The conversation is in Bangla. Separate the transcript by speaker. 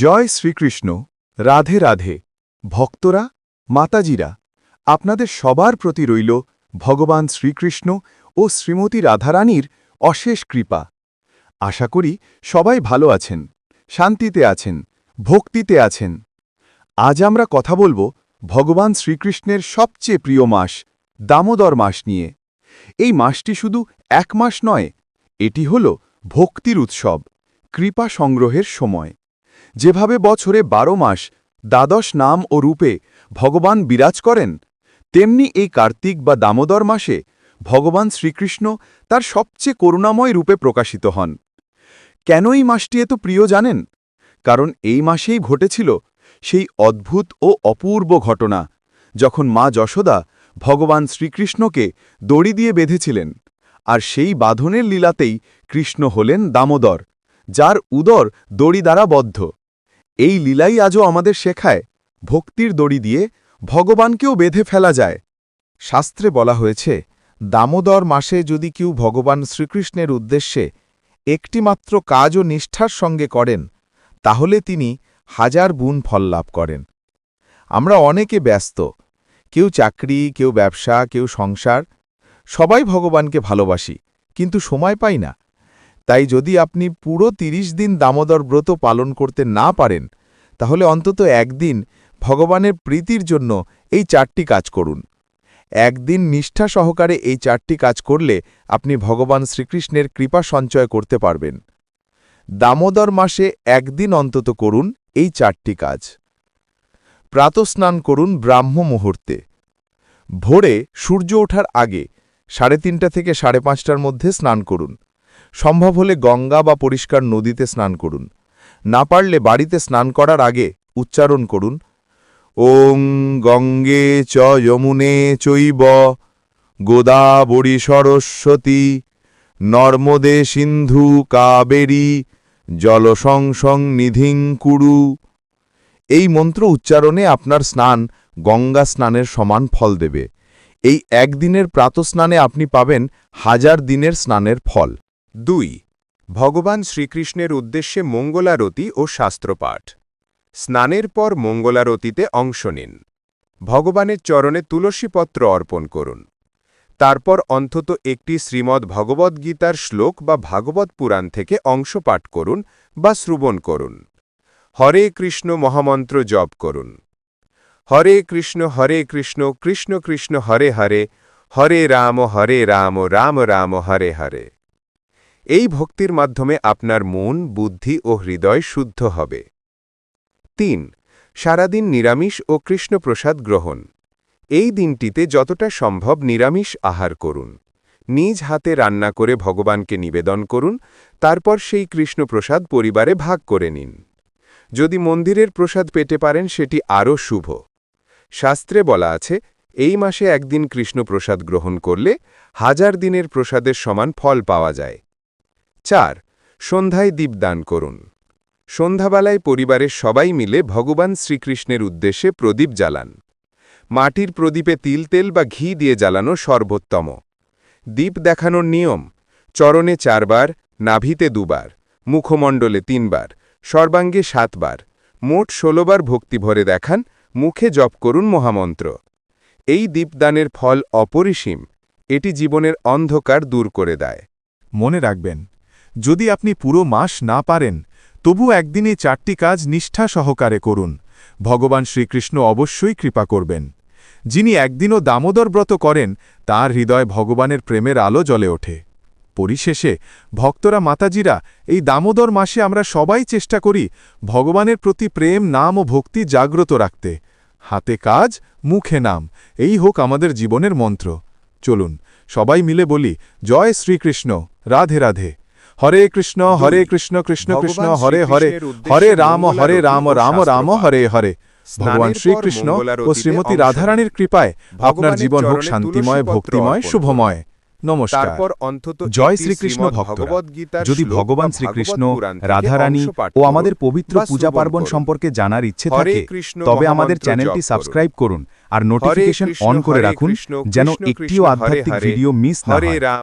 Speaker 1: জয় শ্রীকৃষ্ণ রাধে রাধে ভক্তরা মাতাজিরা আপনাদের সবার প্রতি রইল ভগবান শ্রীকৃষ্ণ ও শ্রীমতী রাধারানীর অশেষ কৃপা আশা করি সবাই ভালো আছেন শান্তিতে আছেন ভক্তিতে আছেন আজ আমরা কথা বলবো ভগবান শ্রীকৃষ্ণের সবচেয়ে প্রিয় মাস দামোদর মাস নিয়ে এই মাসটি শুধু এক মাস নয় এটি হল ভক্তির উৎসব কৃপা সংগ্রহের সময় যেভাবে বছরে বারো মাস দ্বাদশ নাম ও রূপে ভগবান বিরাজ করেন তেমনি এই কার্তিক বা দামোদর মাসে ভগবান শ্রীকৃষ্ণ তার সবচেয়ে করুণাময় রূপে প্রকাশিত হন কেন এই মাসটি এত প্রিয় জানেন কারণ এই মাসেই ঘটেছিল সেই অদ্ভুত ও অপূর্ব ঘটনা যখন মা যশোদা ভগবান শ্রীকৃষ্ণকে দড়ি দিয়ে বেঁধেছিলেন আর সেই বাঁধনের লীলাতেই কৃষ্ণ হলেন দামোদর যার উদর দড়ি দ্বারা বদ্ধ এই লীলাই আজও আমাদের শেখায় ভক্তির দড়ি দিয়ে ভগবানকেও বেঁধে ফেলা যায় শাস্ত্রে বলা হয়েছে দামোদর মাসে যদি কেউ ভগবান শ্রীকৃষ্ণের উদ্দেশ্যে একটিমাত্র কাজ ও নিষ্ঠার সঙ্গে করেন তাহলে তিনি হাজার গুণ ফল লাভ করেন আমরা অনেকে ব্যস্ত কেউ চাকরি কেউ ব্যবসা কেউ সংসার সবাই ভগবানকে ভালোবাসি কিন্তু সময় পাই না তাই যদি আপনি পুরো ৩০ দিন দামোদর ব্রত পালন করতে না পারেন তাহলে অন্তত একদিন ভগবানের প্রীতির জন্য এই চারটি কাজ করুন একদিন নিষ্ঠা সহকারে এই চারটি কাজ করলে আপনি ভগবান শ্রীকৃষ্ণের কৃপা সঞ্চয় করতে পারবেন দামোদর মাসে একদিন অন্তত করুন এই চারটি কাজ প্রাতস্নান করুন ব্রাহ্ম মুহূর্তে ভোরে সূর্য ওঠার আগে সাড়ে তিনটা থেকে সাড়ে পাঁচটার মধ্যে স্নান করুন সম্ভব হলে গঙ্গা বা পরিষ্কার নদীতে স্নান করুন না পারলে বাড়িতে স্নান করার আগে উচ্চারণ করুন ওং গঙ্গে চ যমুনে চৈব গোদাবরী সরস্বতী নর্মদে সিন্ধু কাবেরী জলসংসং নিধিং কুরু এই মন্ত্র উচ্চারণে আপনার স্নান গঙ্গা স্নানের সমান ফল দেবে এই একদিনের প্রাতঃস্নানে আপনি পাবেন হাজার দিনের স্নানের ফল দুই ভগবান শ্রীকৃষ্ণের উদ্দেশ্যে মঙ্গলারতি ও শাস্ত্রপাঠ স্নানের পর মঙ্গলারতিতে অংশ নিন ভগবানের চরণে তুলসীপত্র অর্পণ করুন তারপর অন্তত একটি শ্রীমদ্ ভগবদ্গীতার শ্লোক বা ভাগবত পুরাণ থেকে অংশ পাঠ করুন বা শ্রবণ করুন হরে কৃষ্ণ মহামন্ত্র জপ করুন হরে কৃষ্ণ হরে কৃষ্ণ কৃষ্ণ কৃষ্ণ হরে হরে হরে রাম হরে রাম রাম রাম হরে হরে এই ভক্তির মাধ্যমে আপনার মন বুদ্ধি ও হৃদয় শুদ্ধ হবে তিন সারাদিন নিরামিষ ও কৃষ্ণপ্রসাদ গ্রহণ এই দিনটিতে যতটা সম্ভব নিরামিষ আহার করুন নিজ হাতে রান্না করে ভগবানকে নিবেদন করুন তারপর সেই কৃষ্ণপ্রসাদ পরিবারে ভাগ করে নিন যদি মন্দিরের প্রসাদ পেতে পারেন সেটি আরও শুভ শাস্ত্রে বলা আছে এই মাসে একদিন কৃষ্ণপ্রসাদ গ্রহণ করলে হাজার দিনের প্রসাদের সমান ফল পাওয়া যায় চার সন্ধ্যায় দীপদান করুন সন্ধ্যাবেলায় পরিবারের সবাই মিলে ভগবান শ্রীকৃষ্ণের উদ্দেশ্যে প্রদীপ জ্বালান মাটির প্রদীপে তিল তেল বা ঘি দিয়ে জ্বালানো সর্বোত্তম দীপ দেখানোর নিয়ম চরণে চারবার নাভিতে দুবার মুখমণ্ডলে তিনবার সর্বাঙ্গে সাতবার মোট ষোলোবার ভক্তিভরে দেখান মুখে জপ করুন মহামন্ত্র এই দীপদানের ফল অপরিসীম এটি জীবনের অন্ধকার দূর করে দেয় মনে রাখবেন যদি আপনি পুরো মাস না পারেন তবু একদিনে চারটি কাজ নিষ্ঠা সহকারে করুন ভগবান শ্রীকৃষ্ণ অবশ্যই কৃপা করবেন যিনি একদিনও দামোদর ব্রত করেন তার হৃদয় ভগবানের প্রেমের আলো জ্বলে ওঠে পরিশেষে ভক্তরা মাতাজিরা এই দামোদর মাসে আমরা সবাই চেষ্টা করি ভগবানের প্রতি প্রেম নাম ও ভক্তি জাগ্রত রাখতে হাতে কাজ মুখে নাম এই হোক আমাদের জীবনের মন্ত্র চলুন সবাই মিলে বলি জয় শ্রীকৃষ্ণ রাধে রাধে হরে কৃষ্ণ হরে কৃষ্ণ কৃষ্ণ কৃষ্ণ হরে হরে হরে রাম হরে রাম রাম রাম হরে হরে ভগবান শ্রীকৃষ্ণ ও শ্রীমতী রাধারানীর কৃপায় আপনার জীবন হোক শান্তিময় ভক্তিময় শুভময় নমস্কার জয় শ্রীকৃষ্ণ ভক্তরা যদি ভগবান শ্রীকৃষ্ণ রাধারানী ও আমাদের পবিত্র পূজা পার্বণ সম্পর্কে জানার ইচ্ছে থাকে তবে আমাদের চ্যানেলটি সাবস্ক্রাইব করুন আর নোটিফিকেশন অন করে রাখুন যেন একটিও আধ্যাত্মিক ভিডিও মিস না হয়